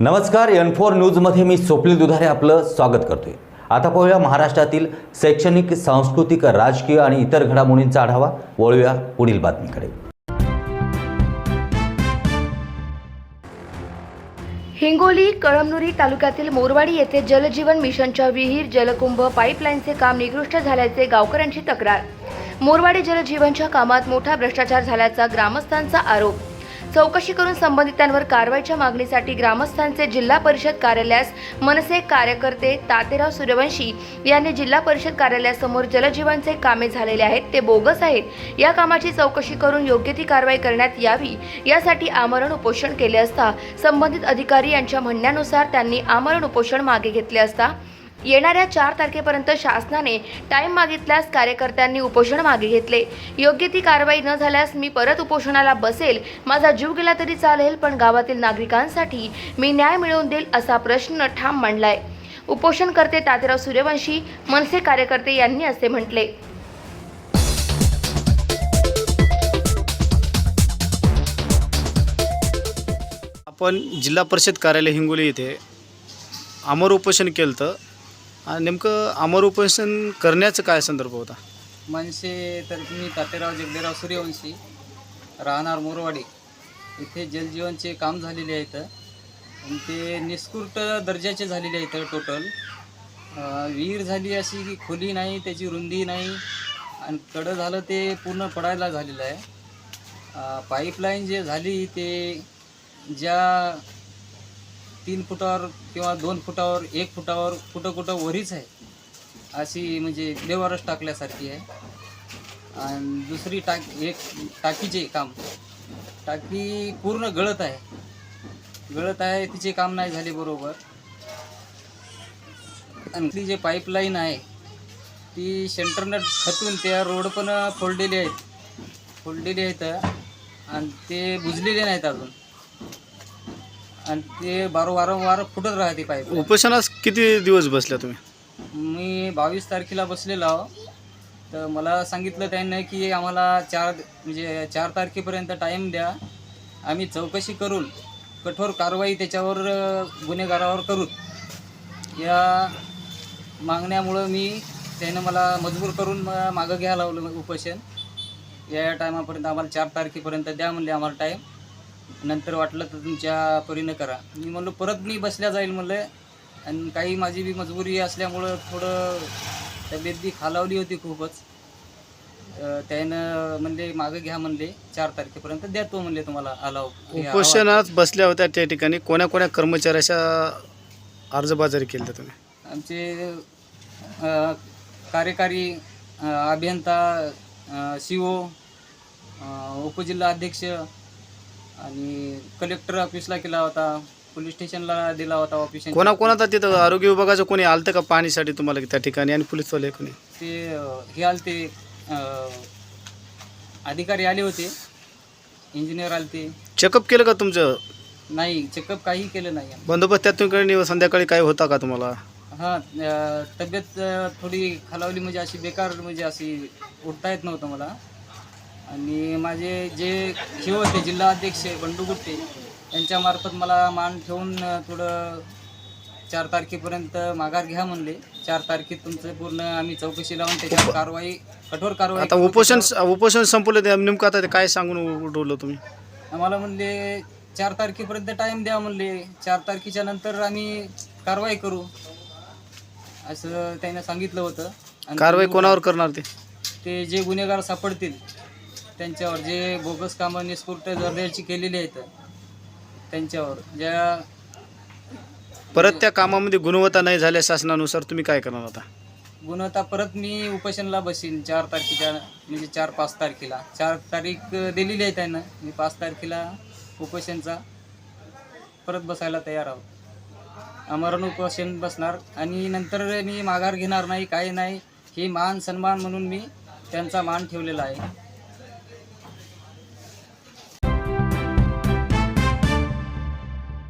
नमस्कार N four न्यूजमध्ये मी स्वप्नील दुधारे आपलं स्वागत करतोय. आता पाहूया महाराष्ट्रातील शैक्षणिक सांस्कृतिक राजकीय आणि इतर घडामोडींचा आढावा. वळूया पुढील बातमीकडे. हिंगोली कळमनुरी तालुक्यातील मोरवाडी येथे जलजीवन मिशनच्या विहीर जलकुंभ पाईपलाईनचे काम निकृष्ट झाल्याचे गावकऱ्यांची तक्रार. मोरवाडी जलजीवनच्या कामात मोठा भ्रष्टाचार झाल्याचा ग्रामस्थांचा आरोप. चौकशी करून संबंधितांवर कारवाईच्या मागणीसाठी ग्रामस्थांचे जिल्हा परिषद कार्यालयास मनसे कार्यकर्ते तातेराव सूर्यवंशी यांनी जिल्हा परिषद कार्यालयासमोर जलजीवनचे कामे झालेले आहेत. ते बोगस आहेत. या कामाची चौकशी करून योग्य ती कारवाई करण्यात यावी यासाठी आमरण उपोषण केले असता संबंधित अधिकारी यांच्या म्हणण्यानुसार त्यांनी आमरण उपोषण मागे घेतले असता येणाऱ्या चार तारखेपर्यंत शासनाने टाईम मागितल्यास कार्यकर्त्यांनी उपोषण मागे घेतले. योग्य ती कारवाई न झाल्यास मी परत उपोषणाला बसेल माझा जीव गेला तरी चालेल पण गावातील नागरिकांसाठी मी न्याय मिळवून देईल असा प्रश्न ठाम मांडलाय. उपोषणकर्ते तातेराव सूर्यवंशी मनसे कार्यकर्ते यांनी असे म्हटले. आपण जिल्हा परिषद कार्यालय हिंगोली येथे अमर उपोषण केलं होतं आणि नेमकं अमर उपोषण करण्याचं काय संदर्भ होता? मनसे तर मी तातेराव जगदेराव सूर्यवंशी राहणार मोरवाडी. इथे जलजीवनचे काम झालेले आहेत आणि ते निष्कृत दर्जाचे झालेले आहेत टोटल विहीर झाली अशी की खोली नाही त्याची रुंदी नाही. आणि कडं झालं ते पूर्ण पडायला झालेलं आहे. पाईपलाईन जे झाली ते ज्या तीन फुटावर किंवा दोन फुटावर एक फुटावर कुठं कुठं वरीच आहे. अशी म्हणजे बेवारस टाकल्यासारखी आहे. आणि दुसरी टाक एक टाकीचे काम. टाकी पूर्ण गळत आहे. गळत आहे तिचे काम नाही झाले बरोबर. आणि ती जे पाईपलाईन आहे ती सेंटरनं खतून त्या रोड पण फोडलेले आहेत. फोडलेले आहेत आणि ते बुजलेले नाहीत अजून. आणि ते बारो वारंवार फुटत राहते पाईप. उपोषणास किती दिवस बसल्या तुम्ही? मी बावीस तारखेला बसलेलो आहो. तर मला सांगितलं त्यांनी की आम्हाला चार म्हणजे चार तारखेपर्यंत टाईम द्या. आम्ही चौकशी करून कठोर कारवाई त्याच्यावर अ, गुन्हेगारावर करू. या मागण्यामुळं मी त्यानं मला मजबूर करून म- मागं घ्यायला लावलं उपोषण. या या टायमापर्यंत आम्हाला चार तारखेपर्यंत द्या म्हणले आम्हाला टाईम नंतर वाटलं तर तुमच्या परीनं करा. मी म्हणलो परत मी बसल्या जाईल म्हणलं. आणि काही माझी बी मजबुरी असल्यामुळं थोडं तब्येत बी खालावली होती खूपच. त्यानं म्हणले मागं घ्या म्हणले. चार तारखेपर्यंत देतो म्हणले तुम्हाला अलाव उपोषणात बसल्या होत्या त्या ठिकाणी. कोण्या कोण्या कर्मचाऱ्याच्या अर्जबाजारी केलं होतं तुम्ही? आमचे अं, कार्यकारी अं, अभियंता सी ओ उपजिल्हा अध्यक्ष आणि कलेक्टर ऑफिसला केला होता पोलीस स्टेशनला दिला होता ऑफिस कोणाकोणाचा तिथं आरोग्य विभागाचं कोणी आलतं का पाणीसाठी तुम्हाला त्या ठिकाणी आणि पोलीसवाले कोणी? ते अं, हे आलते अं, अधिकारी आले होते इंजिनियर आलते. चेकअप केलं का तुमचं? नाही चेकअप काही केलं नाही बंदोबस्त त्यात तुम्ही संध्याकाळी काय होता का तुम्हाला? हां अं, तब्येत अं, थोडी खालावली म्हणजे अशी बेकार म्हणजे अशी उठता येत नव्हतं मला. आणि माझे जे हे होते जिल्हा अध्यक्ष बंडू गुट्टे यांच्यामार्फत मला मान ठेवून थोडं चार तारखेपर्यंत माघार घ्या म्हणले. चार तारखेत तुमचं पूर्ण आम्ही चौकशी लावून त्याच्यावर कारवाई कठोर कारवाई आता उपोषण. उपोषण संपलं ते नेमकं आता ते काय सांगून उठवलं तुम्ही? आम्हाला म्हणले चार तारखेपर्यंत टाइम द्या म्हणले. चार तारखेच्या नंतर आम्ही कारवाई करू. असं त्याने सांगितलं होतं. आणि कारवाई कोणावर करणार ते? ते जे गुन्हेगार सापडतील त्यांच्यावर जे बोगस कामं निस्फूर्त दर्जाची केलेली आहेत त्यांच्यावर. ज्या परत त्या कामामध्ये गुणवत्ता नाही झाल्या शासनानुसार तुम्ही काय करणार आता? गुणवत्ता परत मी उपोषणला बसीन चार तारखेच्या म्हणजे चार पाच तारखेला. चार तारीख दिलेली आहे त्यानं. मी पाच तारखेला उपोषणचा परत बसायला तयार आहोत. आमरण उपोषण बसणार आणि नंतर मी माघार घेणार नाही काही नाही. हे मान सन्मान म्हणून मी त्यांचा मान ठेवलेला आहे.